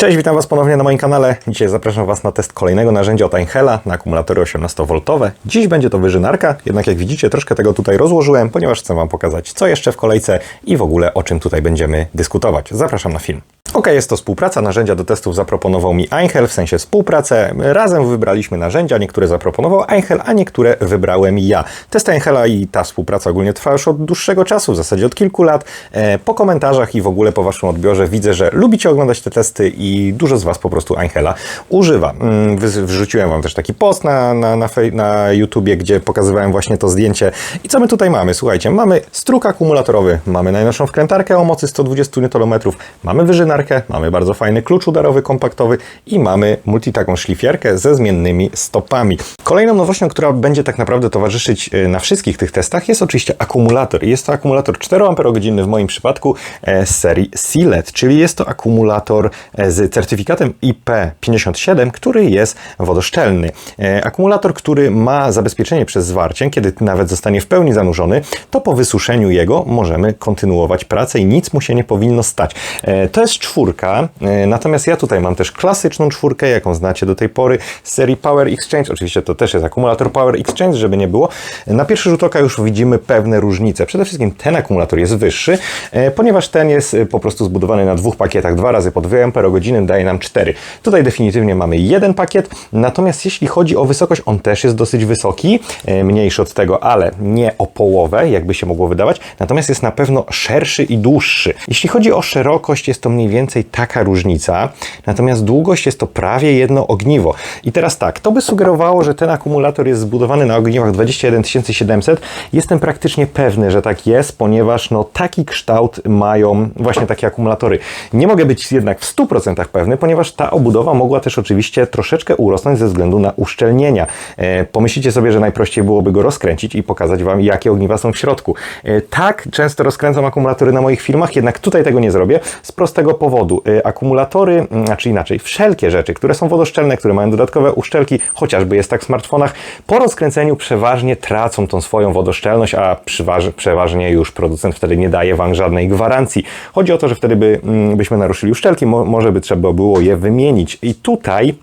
Cześć, witam Was ponownie na moim kanale. Dzisiaj zapraszam Was na test kolejnego narzędzia od Einhella na akumulatory 18V. Dziś będzie to wyżynarka, jednak jak widzicie troszkę tego tutaj rozłożyłem, ponieważ chcę Wam pokazać co jeszcze w kolejce i w ogóle o czym tutaj będziemy dyskutować. Zapraszam na film. Ok, jest to współpraca. Narzędzia do testów zaproponował mi Einhell, w sensie współpracę. Razem wybraliśmy narzędzia, niektóre zaproponował Einhell, a niektóre wybrałem ja. Test Einhella i ta współpraca ogólnie trwa już od dłuższego czasu, w zasadzie od kilku lat. E, Po komentarzach i w ogóle po Waszym odbiorze widzę, że lubicie oglądać te testy i dużo z Was po prostu Einhella używa. Mm, Wrzuciłem Wam też taki post na, na, na, na YouTubie, gdzie pokazywałem właśnie to zdjęcie. I co my tutaj mamy? Słuchajcie, mamy struk akumulatorowy, mamy najnowszą wkrętarkę o mocy 120 Nm, mamy wyżynarkę, mamy bardzo fajny klucz udarowy kompaktowy i mamy multi taką szlifierkę ze zmiennymi stopami. Kolejną nowością, która będzie tak naprawdę towarzyszyć e, na wszystkich tych testach jest oczywiście akumulator. Jest to akumulator 4 Ah w moim przypadku e, z serii Sealed, czyli jest to akumulator e, z certyfikatem IP57, który jest wodoszczelny. E, Akumulator, który ma zabezpieczenie przez zwarcie, kiedy nawet zostanie w pełni zanurzony, to po wysuszeniu jego możemy kontynuować pracę i nic mu się nie powinno stać. To jest czwórka, e, natomiast ja tutaj mam też klasyczną czwórkę, jaką znacie do tej pory z serii Power Exchange. Oczywiście to też jest akumulator Power Exchange, żeby nie było. Na pierwszy rzut oka już widzimy pewne różnice. Przede wszystkim ten akumulator jest wyższy, e, ponieważ ten jest e, po prostu zbudowany na dwóch pakietach, dwa razy po 2 Ah daje nam 4. Tutaj definitywnie mamy jeden pakiet, natomiast jeśli chodzi o wysokość, on też jest dosyć wysoki, e, mniejszy od tego, ale nie o połowę, jakby się mogło wydawać, natomiast jest na pewno szerszy i dłuższy. Jeśli chodzi o szerokość, jest to mniej więcej taka różnica, natomiast długość jest to prawie jedno ogniwo. I teraz tak, to by sugerowało, że ten akumulator jest zbudowany na ogniwach 21700. Jestem praktycznie pewny, że tak jest, ponieważ no, taki kształt mają właśnie takie akumulatory. Nie mogę być jednak w 100% pewny, ponieważ ta obudowa mogła też oczywiście troszeczkę urosnąć ze względu na uszczelnienia. E, pomyślicie sobie, że najprościej byłoby go rozkręcić i pokazać Wam, jakie ogniwa są w środku. E, tak, często rozkręcam akumulatory na moich filmach, jednak tutaj tego nie zrobię z prostego powodu. E, akumulatory, mm, znaczy inaczej, wszelkie rzeczy, które są wodoszczelne, które mają dodatkowe uszczelki, chociażby jest tak w smartfonach, po rozkręceniu przeważnie tracą tą swoją wodoszczelność, a przeważnie już producent wtedy nie daje Wam żadnej gwarancji. Chodzi o to, że wtedy by, mm, byśmy naruszyli uszczelki, mo- może by trzeba było je wymienić. I tutaj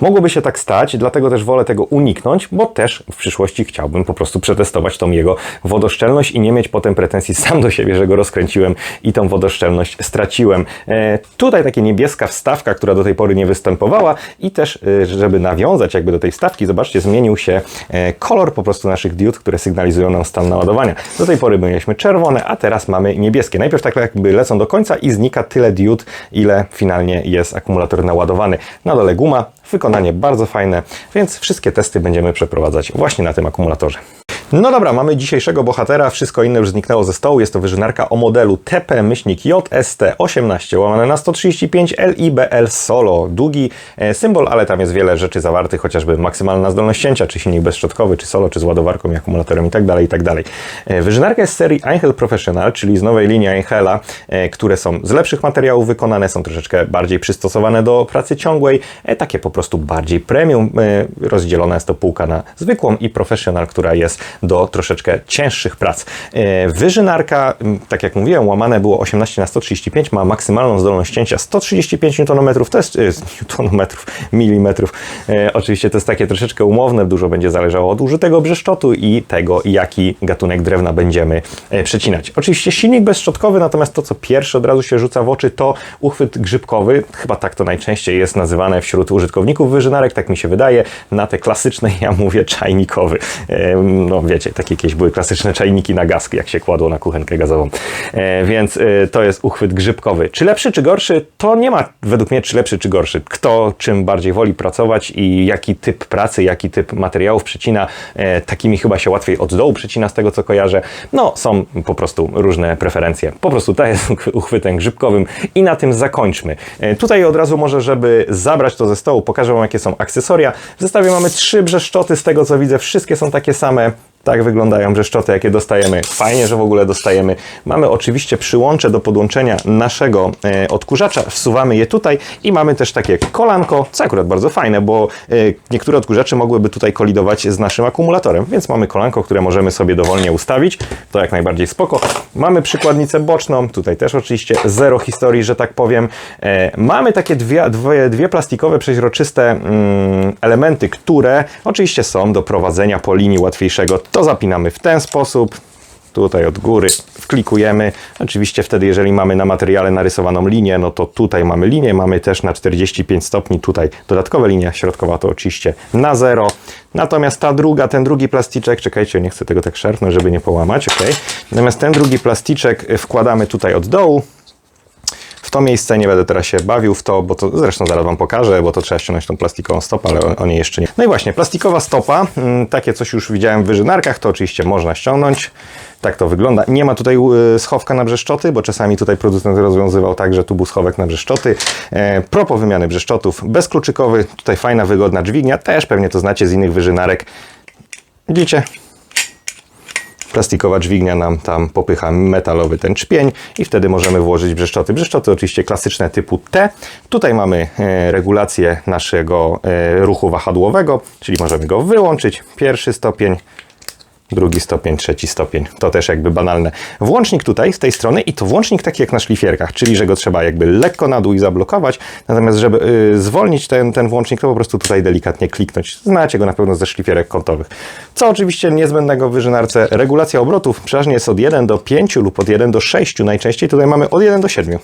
Mogłoby się tak stać, dlatego też wolę tego uniknąć, bo też w przyszłości chciałbym po prostu przetestować tą jego wodoszczelność i nie mieć potem pretensji sam do siebie, że go rozkręciłem i tą wodoszczelność straciłem. E, tutaj takie niebieska wstawka, która do tej pory nie występowała i też, e, żeby nawiązać jakby do tej wstawki, zobaczcie, zmienił się e, kolor po prostu naszych diod, które sygnalizują nam stan naładowania. Do tej pory mieliśmy czerwone, a teraz mamy niebieskie. Najpierw tak jakby lecą do końca i znika tyle diod, ile finalnie jest akumulator naładowany. Na dole guma, wykonanie bardzo fajne, więc wszystkie testy będziemy przeprowadzać właśnie na tym akumulatorze. No dobra, mamy dzisiejszego bohatera, wszystko inne już zniknęło ze stołu. Jest to wyżynarka o modelu TP-JST18 łamane na 135 LIBL Solo. Długi e, symbol, ale tam jest wiele rzeczy zawartych, chociażby maksymalna zdolność cięcia, czy silnik bezszczotkowy, czy solo, czy z ładowarką i akumulatorem i tak dalej, i tak. E, Wyżynarka jest z serii Einhell Professional, czyli z nowej linii Einhella, e, które są z lepszych materiałów wykonane, są troszeczkę bardziej przystosowane do pracy ciągłej, takie po prostu bardziej premium. Rozdzielona jest to półka na zwykłą i professional, która jest do troszeczkę cięższych prac. E, Wyżynarka, tak jak mówiłem, łamane było 18 na 135, ma maksymalną zdolność cięcia 135 Nm, to jest newtonometrów, milimetrów. E, oczywiście to jest takie troszeczkę umowne, dużo będzie zależało od użytego brzeszczotu i tego, jaki gatunek drewna będziemy e, przecinać. Oczywiście silnik bezszczotkowy, natomiast to, co pierwsze od razu się rzuca w oczy, to uchwyt grzybkowy. Chyba tak to najczęściej jest nazywane wśród użytkowników wyżynarek, tak mi się wydaje. Na te klasyczne ja mówię czajnikowy. No wiecie, takie jakieś były klasyczne czajniki na gaz, jak się kładło na kuchenkę gazową. E, Więc e, to jest uchwyt grzybkowy. Czy lepszy, czy gorszy? To nie ma według mnie czy lepszy, czy gorszy. Kto czym bardziej woli pracować i jaki typ pracy, jaki typ materiałów przecina, e, takimi chyba się łatwiej od dołu przecina z tego co kojarzę. No, są po prostu różne preferencje. Po prostu ta jest uchwytem grzybkowym i na tym zakończmy. E, Tutaj od razu może, żeby zabrać to ze stołu, pokażę Wam jakie są akcesoria. W zestawie mamy trzy brzeszczoty, z tego co widzę wszystkie są takie same. Tak wyglądają brzeszczoty, jakie dostajemy. Fajnie, że w ogóle dostajemy. Mamy oczywiście przyłącze do podłączenia naszego e, odkurzacza. Wsuwamy je tutaj i mamy też takie kolanko, co akurat bardzo fajne, bo e, niektóre odkurzacze mogłyby tutaj kolidować z naszym akumulatorem, więc mamy kolanko, które możemy sobie dowolnie ustawić. To jak najbardziej spoko. Mamy przykładnicę boczną, tutaj też oczywiście zero historii, że tak powiem. E, mamy takie dwie, dwie, dwie plastikowe, przeźroczyste mm, elementy, które oczywiście są do prowadzenia po linii łatwiejszego. To zapinamy w ten sposób. Tutaj od góry wklikujemy. Oczywiście wtedy, jeżeli mamy na materiale narysowaną linię, no to tutaj mamy linię, mamy też na 45 stopni tutaj dodatkowe linie, środkowa to oczywiście na zero. Natomiast ta druga, ten drugi plasticzek, czekajcie, nie chcę tego tak szarpnąć, żeby nie połamać, ok. Natomiast ten drugi plasticzek wkładamy tutaj od dołu, w to miejsce nie będę teraz się bawił w to, bo to zresztą zaraz Wam pokażę, bo to trzeba ściągnąć tą plastikową stopę, ale o, o niej jeszcze nie. No i właśnie, plastikowa stopa, mm, takie coś już widziałem w wyżynarkach, to oczywiście można ściągnąć. Tak to wygląda. Nie ma tutaj y, schowka na brzeszczoty, bo czasami tutaj producent rozwiązywał tak, że tu był schowek na brzeszczoty. E, propos wymiany brzeszczotów, bezkluczykowy, tutaj fajna, wygodna dźwignia, też pewnie to znacie z innych wyżynarek. Widzicie? Plastikowa dźwignia nam tam popycha metalowy ten czpień i wtedy możemy włożyć brzeszczoty. Brzeszczoty oczywiście klasyczne typu T. Tutaj mamy e, regulację naszego e, ruchu wahadłowego, czyli możemy go wyłączyć. Pierwszy stopień, drugi stopień, trzeci stopień. To też jakby banalne. Włącznik tutaj z tej strony i to włącznik taki jak na szlifierkach, czyli że go trzeba jakby lekko na dół i zablokować, natomiast żeby y, zwolnić ten, ten włącznik, to po prostu tutaj delikatnie kliknąć. Znacie go na pewno ze szlifierek kątowych. Co oczywiście niezbędnego w wyżynarce, regulacja obrotów przeważnie jest od 1 do 5 lub od 1 do 6 najczęściej, tutaj mamy od 1 do 7.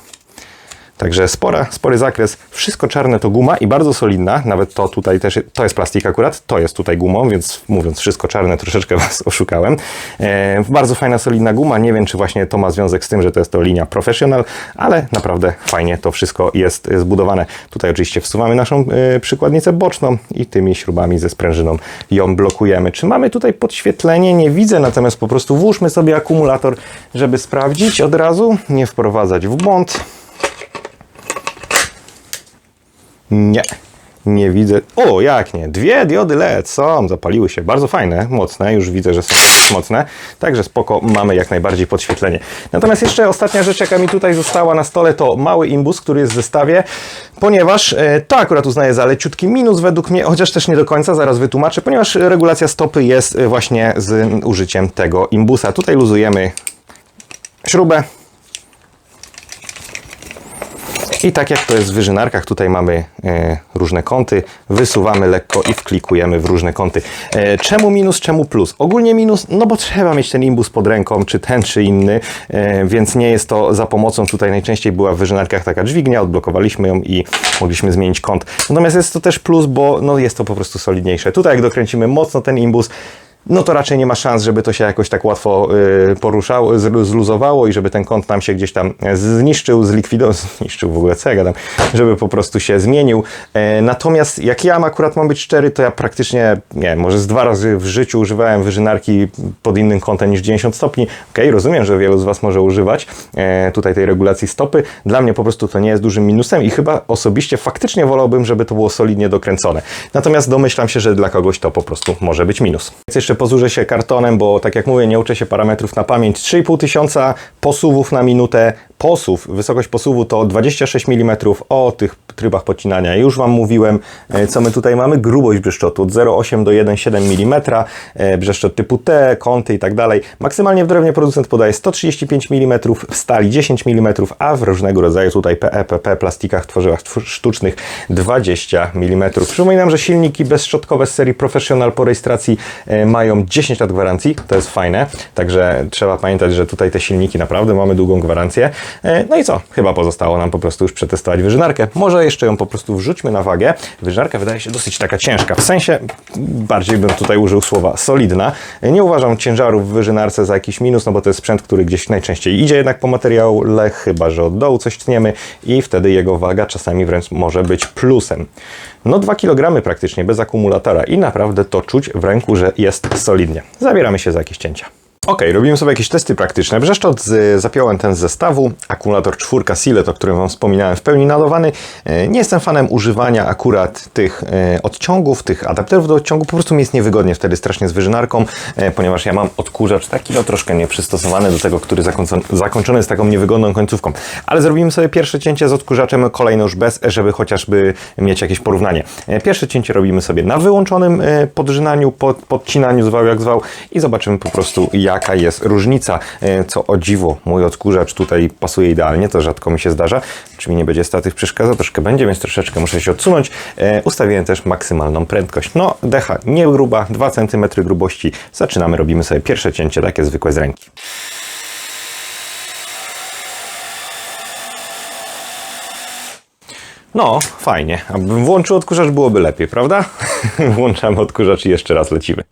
Także spora, spory zakres. Wszystko czarne to guma i bardzo solidna. Nawet to tutaj też, to jest plastik akurat, to jest tutaj gumą, więc mówiąc wszystko czarne, troszeczkę Was oszukałem. E, bardzo fajna, solidna guma. Nie wiem, czy właśnie to ma związek z tym, że to jest to linia Professional, ale naprawdę fajnie to wszystko jest zbudowane. Tutaj oczywiście wsuwamy naszą e, przykładnicę boczną i tymi śrubami ze sprężyną ją blokujemy. Czy mamy tutaj podświetlenie? Nie widzę, natomiast po prostu włóżmy sobie akumulator, żeby sprawdzić od razu, nie wprowadzać w błąd. Nie, nie widzę. O, jak nie? Dwie diody LED są, zapaliły się. Bardzo fajne, mocne. Już widzę, że są mocne. Także spoko, mamy jak najbardziej podświetlenie. Natomiast jeszcze ostatnia rzecz, jaka mi tutaj została na stole, to mały imbus, który jest w zestawie, ponieważ e, to akurat uznaję za leciutki minus według mnie, chociaż też nie do końca, zaraz wytłumaczę, ponieważ regulacja stopy jest e, właśnie z użyciem tego imbusa. Tutaj luzujemy śrubę, i tak jak to jest w wyżynarkach, tutaj mamy e, różne kąty, wysuwamy lekko i wklikujemy w różne kąty. E, czemu minus, czemu plus? Ogólnie minus, no bo trzeba mieć ten imbus pod ręką, czy ten, czy inny, e, więc nie jest to za pomocą. Tutaj najczęściej była w wyżynarkach taka dźwignia, odblokowaliśmy ją i mogliśmy zmienić kąt. Natomiast jest to też plus, bo no, jest to po prostu solidniejsze. Tutaj jak dokręcimy mocno ten imbus, no to raczej nie ma szans, żeby to się jakoś tak łatwo y, poruszało, zluzowało i żeby ten kąt nam się gdzieś tam zniszczył, zlikwidował, zniszczył w ogóle, co ja gadam, żeby po prostu się zmienił. E, natomiast jak ja akurat mam być szczery, to ja praktycznie, nie może z dwa razy w życiu używałem wyżynarki pod innym kątem niż 90 stopni. Ok, rozumiem, że wielu z Was może używać e, tutaj tej regulacji stopy. Dla mnie po prostu to nie jest dużym minusem i chyba osobiście faktycznie wolałbym, żeby to było solidnie dokręcone. Natomiast domyślam się, że dla kogoś to po prostu może być minus. Więc jeszcze posłużę się kartonem, bo tak jak mówię, nie uczę się parametrów na pamięć. 3,5 tysiąca posuwów na minutę. Posuw, wysokość posuwu to 26 mm. O tych trybach pocinania już Wam mówiłem. E, Co my tutaj mamy? Grubość brzeszczotu od 0,8 do 1,7 mm. E, Brzeszczot typu T, kąty i tak dalej. Maksymalnie w drewnie producent podaje 135 mm, w stali 10 mm, a w różnego rodzaju tutaj PE, PP, plastikach, tworzywach sztucznych 20 mm. Przypominam, że silniki bezszczotkowe z serii Professional po rejestracji e, mają 10 lat gwarancji, to jest fajne, także trzeba pamiętać, że tutaj te silniki naprawdę mamy długą gwarancję. E, No i co? Chyba pozostało nam po prostu już przetestować wyżynarkę. Może jeszcze ją po prostu wrzućmy na wagę. Wyżynarka wydaje się dosyć taka ciężka, w sensie bardziej bym tutaj użył słowa solidna. E, Nie uważam ciężaru w wyżynarce za jakiś minus, no bo to jest sprzęt, który gdzieś najczęściej idzie jednak po materiale, chyba że od dołu coś tniemy i wtedy jego waga czasami wręcz może być plusem. No 2 kg praktycznie bez akumulatora i naprawdę to czuć w ręku, że jest solidnie. Zabieramy się za jakieś cięcia. Ok, robimy sobie jakieś testy praktyczne. Brzeszczot z, zapiąłem ten z zestawu. Akumulator czwórka Silet, o którym Wam wspominałem, w pełni nadawany. E, Nie jestem fanem używania akurat tych e, odciągów, tych adapterów do odciągu. Po prostu mi jest niewygodnie wtedy strasznie z wyżynarką, e, ponieważ ja mam odkurzacz taki no troszkę nieprzystosowany do tego, który zakończony, zakończony jest taką niewygodną końcówką. Ale zrobimy sobie pierwsze cięcie z odkurzaczem, kolejne już bez, żeby chociażby mieć jakieś porównanie. Pierwsze cięcie robimy sobie na wyłączonym podrzynaniu, pod, podcinaniu, zwał jak zwał i zobaczymy po prostu jaka jest różnica. E, Co o dziwo, mój odkurzacz tutaj pasuje idealnie, to rzadko mi się zdarza. Czy mi nie będzie statyw przeszkadzał? Troszkę będzie, więc troszeczkę muszę się odsunąć. E, Ustawiłem też maksymalną prędkość. No, decha nie gruba, 2 cm grubości. Zaczynamy, robimy sobie pierwsze cięcie, takie zwykłe z ręki. No, fajnie. Abym włączył odkurzacz, byłoby lepiej, prawda? Włączamy odkurzacz i jeszcze raz lecimy.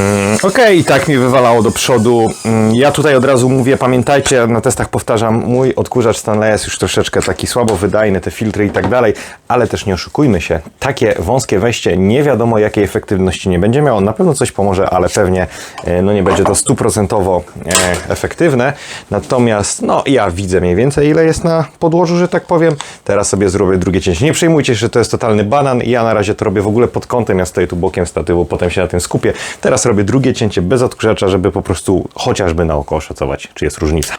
Mm-hmm. Okej, tak mi wywalało do przodu. Mm, Ja tutaj od razu mówię, pamiętajcie, na testach powtarzam, mój odkurzacz Stanley jest już troszeczkę taki słabo wydajny, te filtry i tak dalej, ale też nie oszukujmy się, takie wąskie wejście nie wiadomo jakiej efektywności nie będzie miało. Na pewno coś pomoże, ale pewnie e, no nie będzie to stuprocentowo e, efektywne. Natomiast no ja widzę mniej więcej ile jest na podłożu, że tak powiem. Teraz sobie zrobię drugie cięcie. Nie przejmujcie się, że to jest totalny banan. Ja na razie to robię w ogóle pod kątem. Ja stoję tu bokiem statywu, potem się na tym skupię. Teraz robię drugie cięcie bez odkurzacza, żeby po prostu chociażby na oko oszacować, czy jest różnica.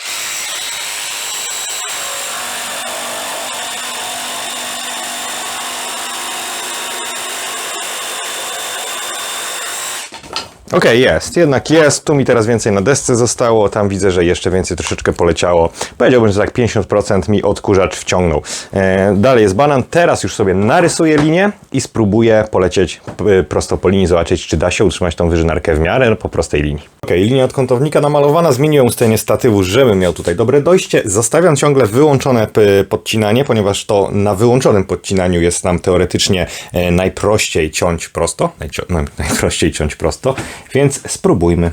Okej, jest, jednak jest. Tu mi teraz więcej na desce zostało, tam widzę, że jeszcze więcej troszeczkę poleciało. Powiedziałbym, że tak 50% mi odkurzacz wciągnął. E, dalej jest banan, teraz już sobie narysuję linię i spróbuję polecieć p- prosto po linii, zobaczyć, czy da się utrzymać tą wyżynarkę w miarę po prostej linii. Okej, linia od kątownika namalowana, zmieniłem ustawienie statywu, żebym miał tutaj dobre dojście. Zostawiam ciągle wyłączone podcinanie, ponieważ to na wyłączonym podcinaniu jest nam teoretycznie e, najprościej ciąć prosto. Najprościej ciąć prosto, więc spróbujmy.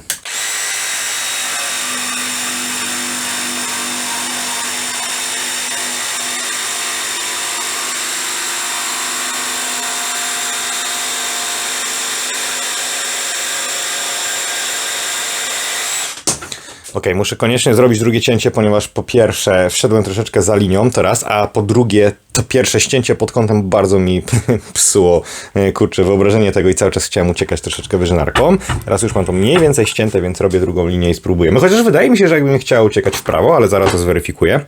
Ok, muszę koniecznie zrobić drugie cięcie, ponieważ po pierwsze wszedłem troszeczkę za linią teraz, a po drugie to pierwsze ścięcie pod kątem bardzo mi psuło, e, kurczę, wyobrażenie tego i cały czas chciałem uciekać troszeczkę wyżynarką. Teraz już mam to mniej więcej ścięte, więc robię drugą linię i spróbujemy. Chociaż wydaje mi się, że jakbym chciał uciekać w prawo, ale zaraz to zweryfikuję.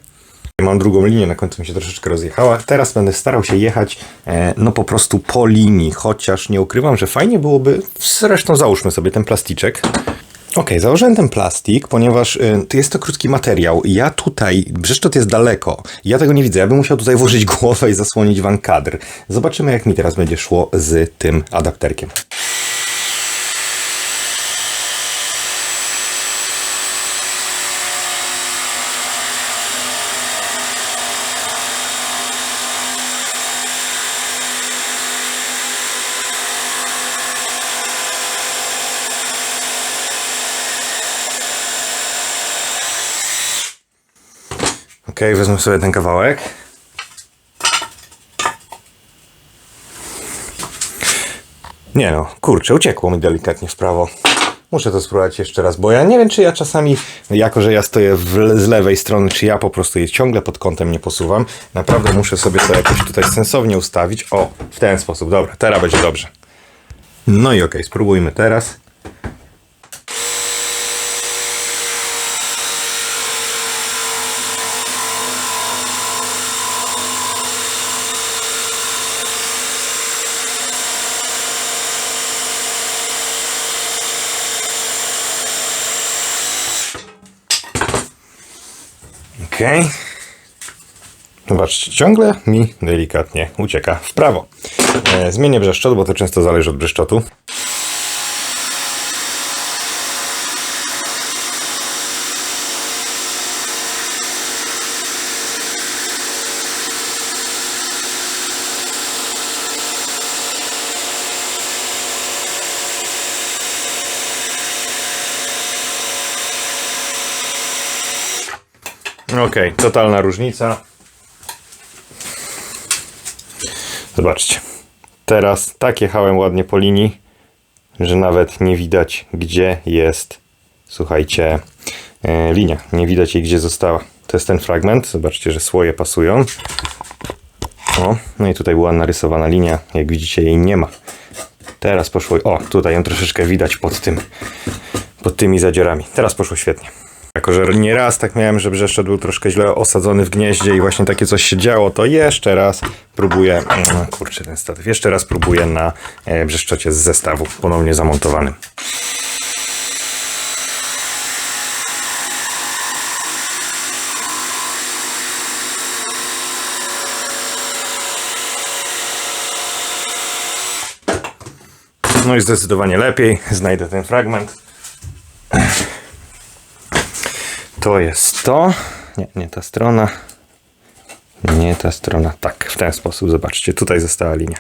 Mam drugą linię, na końcu mi się troszeczkę rozjechała. Teraz będę starał się jechać e, no po prostu po linii, chociaż nie ukrywam, że fajnie byłoby, zresztą załóżmy sobie ten plasticzek. Ok, założyłem ten plastik, ponieważ y, jest to krótki materiał. Ja tutaj, brzeszczot jest daleko. Ja tego nie widzę. Ja bym musiał tutaj włożyć głowę i zasłonić wam kadr. Zobaczymy, jak mi teraz będzie szło z tym adapterkiem. Wezmę sobie ten kawałek. Nie no, kurczę, uciekło mi delikatnie w prawo. Muszę to spróbować jeszcze raz, bo ja nie wiem, czy ja czasami, jako że ja stoję w, z lewej strony, czy ja po prostu je ciągle pod kątem nie posuwam. Naprawdę muszę sobie to jakoś tutaj sensownie ustawić. O, w ten sposób, dobra, teraz będzie dobrze. No i okej, spróbujmy teraz. Okej. Zobaczcie, ciągle mi delikatnie ucieka w prawo. E, zmienię brzeszczot, bo to często zależy od brzeszczotu. Okej, totalna różnica. Zobaczcie. Teraz tak jechałem ładnie po linii, że nawet nie widać, gdzie jest, słuchajcie, e, linia. Nie widać jej, gdzie została. To jest ten fragment. Zobaczcie, że słoje pasują. O, no i tutaj była narysowana linia. Jak widzicie, jej nie ma. Teraz poszło. O, tutaj ją troszeczkę widać pod tym, pod tymi zadziorami. Teraz poszło świetnie. Jako, że nieraz tak miałem, że brzeszczot był troszkę źle osadzony w gnieździe i właśnie takie coś się działo, to jeszcze raz próbuję, mm, kurczę ten statyw, jeszcze raz próbuję na e, brzeszczocie z zestawu ponownie zamontowanym. No i zdecydowanie lepiej. Znajdę ten fragment. To jest to. Nie, nie ta strona. Nie ta strona. Tak, w ten sposób. Zobaczcie, tutaj została linia.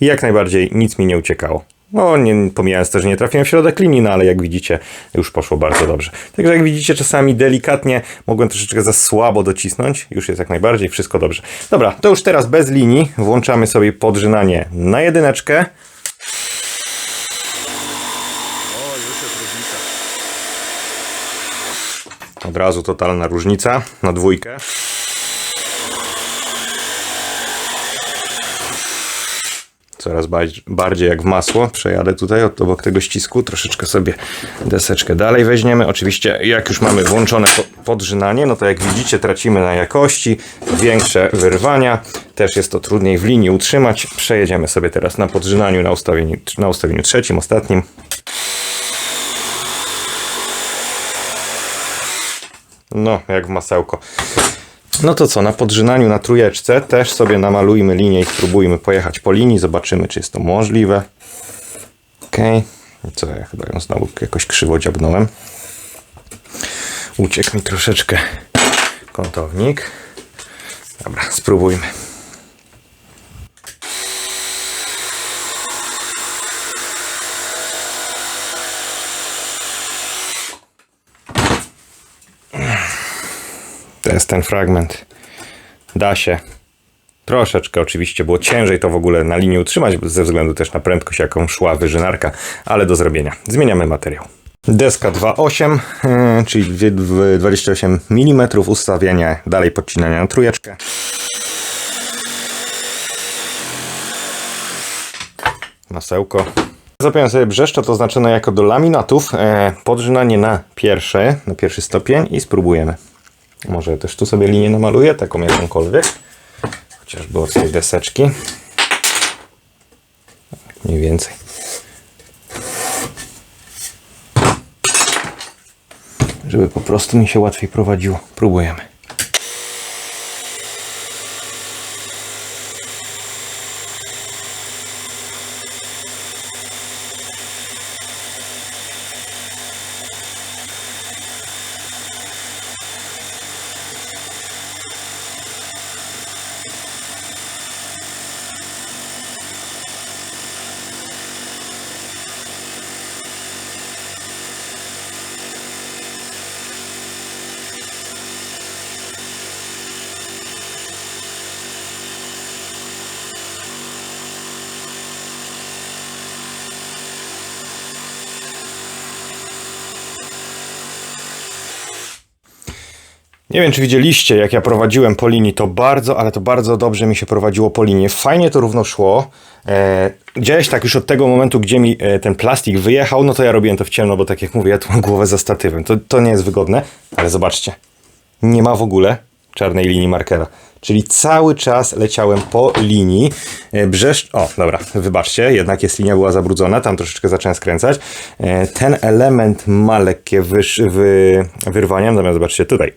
I jak najbardziej nic mi nie uciekało. No, nie, pomijając to, że nie trafiłem w środek linii, no ale jak widzicie, już poszło bardzo dobrze. Także jak widzicie, czasami delikatnie mogłem troszeczkę za słabo docisnąć. Już jest jak najbardziej, wszystko dobrze. Dobra, to już teraz bez linii. Włączamy sobie podrzynanie na jedyneczkę. Od razu totalna różnica na dwójkę. Coraz bardziej, jak w masło. Przejadę tutaj od obok tego ścisku. Troszeczkę sobie deseczkę dalej weźmiemy. Oczywiście, jak już mamy włączone po- podrzynanie, no to jak widzicie, tracimy na jakości. Większe wyrwania. Też jest to trudniej w linii utrzymać. Przejedziemy sobie teraz na podrzynaniu na ustawieniu, na ustawieniu trzecim, ostatnim. No, jak w masełko. No to co, na podrzynaniu na trójeczce też sobie namalujmy linię i spróbujmy pojechać po linii, zobaczymy czy jest to możliwe. Okej, I co ja chyba ją znowu jakoś krzywo dziabnąłem. Uciekł mi troszeczkę kątownik. Dobra, spróbujmy. To jest ten fragment. Da się. Troszeczkę oczywiście było ciężej to w ogóle na linii utrzymać, ze względu też na prędkość, jaką szła wyżynarka, ale do zrobienia. Zmieniamy materiał. Deska 2.8, yy, czyli dwie- dwie- 28 mm, ustawienie dalej podcinania na trójeczkę. Masełko. Zapiąłem sobie brzeszczot oznaczone jako do laminatów. E, podrzynanie na pierwsze, na pierwszy stopień i spróbujemy. Może też tu sobie linię namaluję, taką jakąkolwiek. Chociażby od tej deseczki. Mniej więcej. Żeby po prostu mi się łatwiej prowadziło. Próbujemy. Nie wiem, czy widzieliście, jak ja prowadziłem po linii, to bardzo, ale to bardzo dobrze mi się prowadziło po linii. Fajnie to równo szło. E, gdzieś tak już od tego momentu, gdzie mi e, ten plastik wyjechał, no to ja robiłem to w ciemno, bo tak jak mówię, ja tu mam głowę za statywem. To, to nie jest wygodne, ale zobaczcie. Nie ma w ogóle czarnej linii markera. Czyli cały czas leciałem po linii. E, Brzesz... O, dobra, wybaczcie, jednak jest linia była zabrudzona, tam troszeczkę zacząłem skręcać. E, Ten element ma lekkie wyż... wy... wyrwania, natomiast zobaczcie tutaj.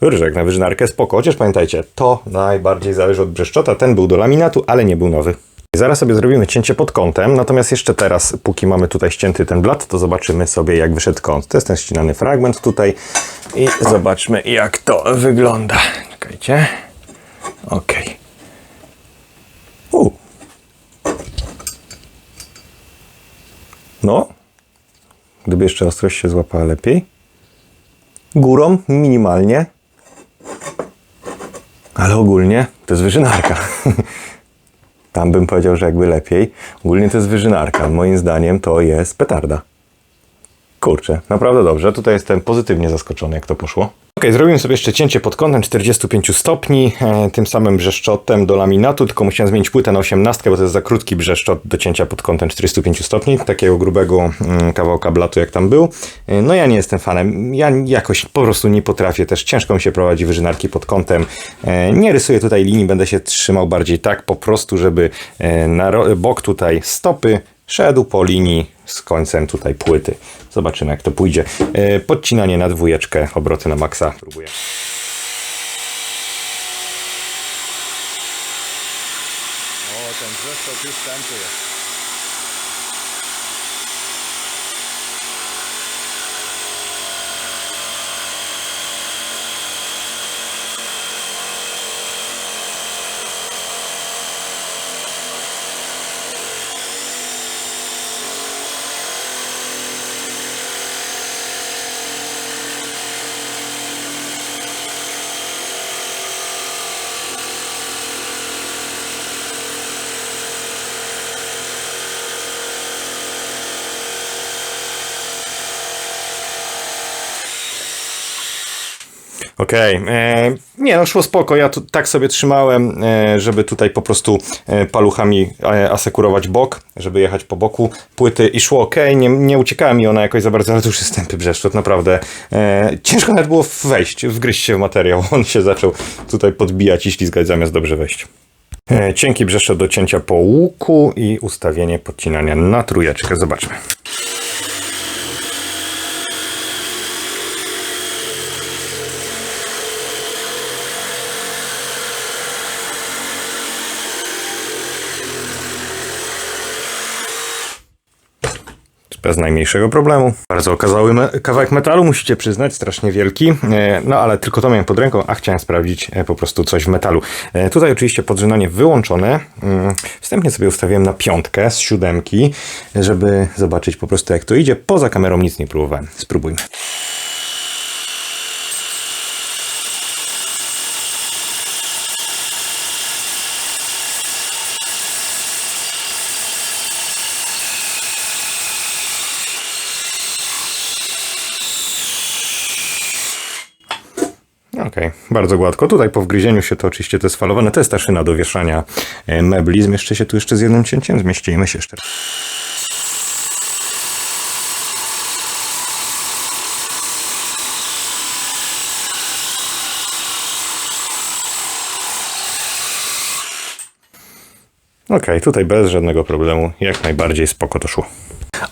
Jak na wyżynarkę spoko, chociaż pamiętajcie, to najbardziej zależy od brzeszczota. Ten był do laminatu, ale nie był nowy. Zaraz sobie zrobimy cięcie pod kątem, natomiast jeszcze teraz, póki mamy tutaj ścięty ten blat, to zobaczymy sobie jak wyszedł kąt. To jest ten ścinany fragment tutaj i zobaczmy jak to wygląda. Czekajcie. Ok. U. No. Gdyby jeszcze ostrość się złapała lepiej. Górą minimalnie. Ale ogólnie to jest wyżynarka. Tam bym powiedział, że jakby lepiej. Ogólnie to jest wyżynarka. Moim zdaniem to jest petarda. Kurczę, naprawdę dobrze. Tutaj jestem pozytywnie zaskoczony, jak to poszło. Ok, zrobiłem sobie jeszcze cięcie pod kątem 45 stopni, e, tym samym brzeszczotem do laminatu, tylko musiałem zmienić płytę na 18, bo to jest za krótki brzeszczot do cięcia pod kątem 45 stopni, takiego grubego mm, kawałka blatu jak tam był. E, no ja nie jestem fanem, ja jakoś po prostu nie potrafię, też ciężko mi się prowadzi wyżynarki pod kątem. E, nie rysuję tutaj linii, będę się trzymał bardziej tak po prostu, żeby e, na bok tutaj stopy szedł po linii z końcem tutaj płyty. Zobaczymy jak to pójdzie. E, Podcinanie na dwójeczkę, obroty na maksa. Próbuję. O, ten już tępy jest. Okej, e, nie no szło spoko, ja tu tak sobie trzymałem, e, żeby tutaj po prostu e, paluchami e, asekurować bok, żeby jechać po boku płyty i szło ok, nie, nie uciekała mi ona jakoś za bardzo, ale to już jest tępy brzeszczot, naprawdę. E, ciężko nawet było wejść, wgryźć się w materiał, on się zaczął tutaj podbijać i ślizgać zamiast dobrze wejść. E, cienki brzeszczot do cięcia po łuku i ustawienie podcinania na trójeczkę, zobaczmy. Bez najmniejszego problemu. Bardzo okazały me kawałek metalu, musicie przyznać, strasznie wielki, e, no ale tylko to miałem pod ręką, a chciałem sprawdzić e, po prostu coś w metalu. E, tutaj oczywiście podrzynanie wyłączone. Mm, Wstępnie sobie ustawiłem na piątkę z siódemki, żeby zobaczyć po prostu jak to idzie. Poza kamerą nic nie próbowałem. Spróbujmy. Okej, bardzo gładko. Tutaj po wgryzieniu się to oczywiście to jest falowane. To jest ta szyna do wieszania e, mebli. Zmieszczę się tu jeszcze z jednym cięciem. Zmieścimy się jeszcze. Okej, tutaj bez żadnego problemu. Jak najbardziej spoko to szło.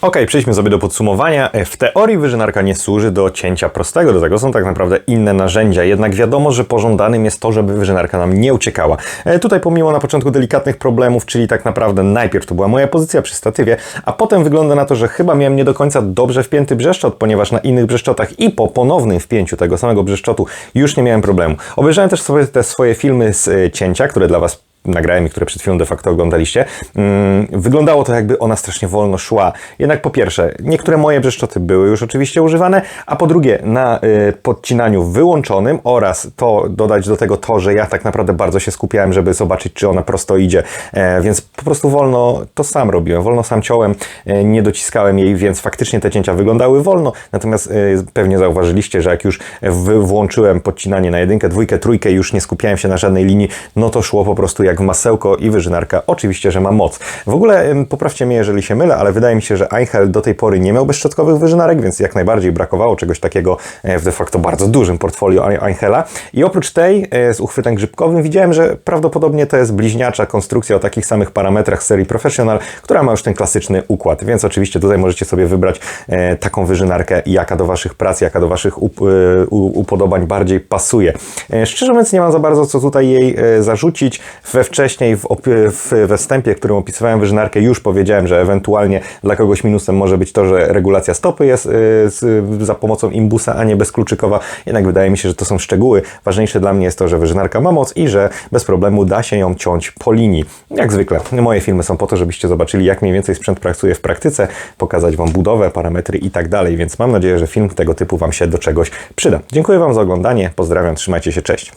Ok, przejdźmy sobie do podsumowania. E, W teorii wyżynarka nie służy do cięcia prostego, do tego są tak naprawdę inne narzędzia, jednak wiadomo, że pożądanym jest to, żeby wyżynarka nam nie uciekała. E, Tutaj pomimo na początku delikatnych problemów, czyli tak naprawdę najpierw to była moja pozycja przy statywie, a potem wygląda na to, że chyba miałem nie do końca dobrze wpięty brzeszczot, ponieważ na innych brzeszczotach i po ponownym wpięciu tego samego brzeszczotu już nie miałem problemu. Obejrzałem też sobie te swoje filmy z e, cięcia, które dla Was nagrałem i które przed chwilą de facto oglądaliście, mm, wyglądało to jakby ona strasznie wolno szła. Jednak po pierwsze, niektóre moje brzeszczoty były już oczywiście używane, a po drugie na y, podcinaniu wyłączonym oraz to dodać do tego to, że ja tak naprawdę bardzo się skupiałem, żeby zobaczyć, czy ona prosto idzie, e, więc po prostu wolno to sam robiłem, wolno sam ciąłem, e, nie dociskałem jej, więc faktycznie te cięcia wyglądały wolno, natomiast e, pewnie zauważyliście, że jak już włączyłem podcinanie na jedynkę, dwójkę, trójkę, już nie skupiałem się na żadnej linii, no to szło po prostu jak w masełko i wyżynarka oczywiście, że ma moc. W ogóle poprawcie mnie, jeżeli się mylę, ale wydaje mi się, że Eichel do tej pory nie miał bezszczotkowych wyżynarek, więc jak najbardziej brakowało czegoś takiego e, w de facto bardzo dużym portfolio Ei- Eichela. I oprócz tej e, z uchwytem grzybkowym widziałem, że prawdopodobnie to jest bliźniacza konstrukcja o takich samych parametrach serii Professional, która ma już ten klasyczny układ, więc oczywiście tutaj możecie sobie wybrać e, taką wyżynarkę, jaka do Waszych prac, jaka do Waszych up, upodobań bardziej pasuje. Szczerze mówiąc nie mam za bardzo co tutaj jej zarzucić. We wcześniej w, w, we wstępie, którym opisywałem wyżynarkę, już powiedziałem, że ewentualnie dla kogoś minusem może być to, że regulacja stopy jest z, za pomocą imbusa, a nie bezkluczykowa. Jednak wydaje mi się, że to są szczegóły. Ważniejsze dla mnie jest to, że wyżynarka ma moc i że bez problemu da się ją ciąć po linii. Jak zwykle, moje filmy są po to, żebyście zobaczyli, jak mniej więcej sprzęt pracuje w praktyce, pokazać Wam budowę, parametry i tak dalej, więc mam nadzieję, że film tego typu Wam się do czegoś przyda. Dziękuję Wam za oglądanie, pozdrawiam, trzymajcie się, cześć.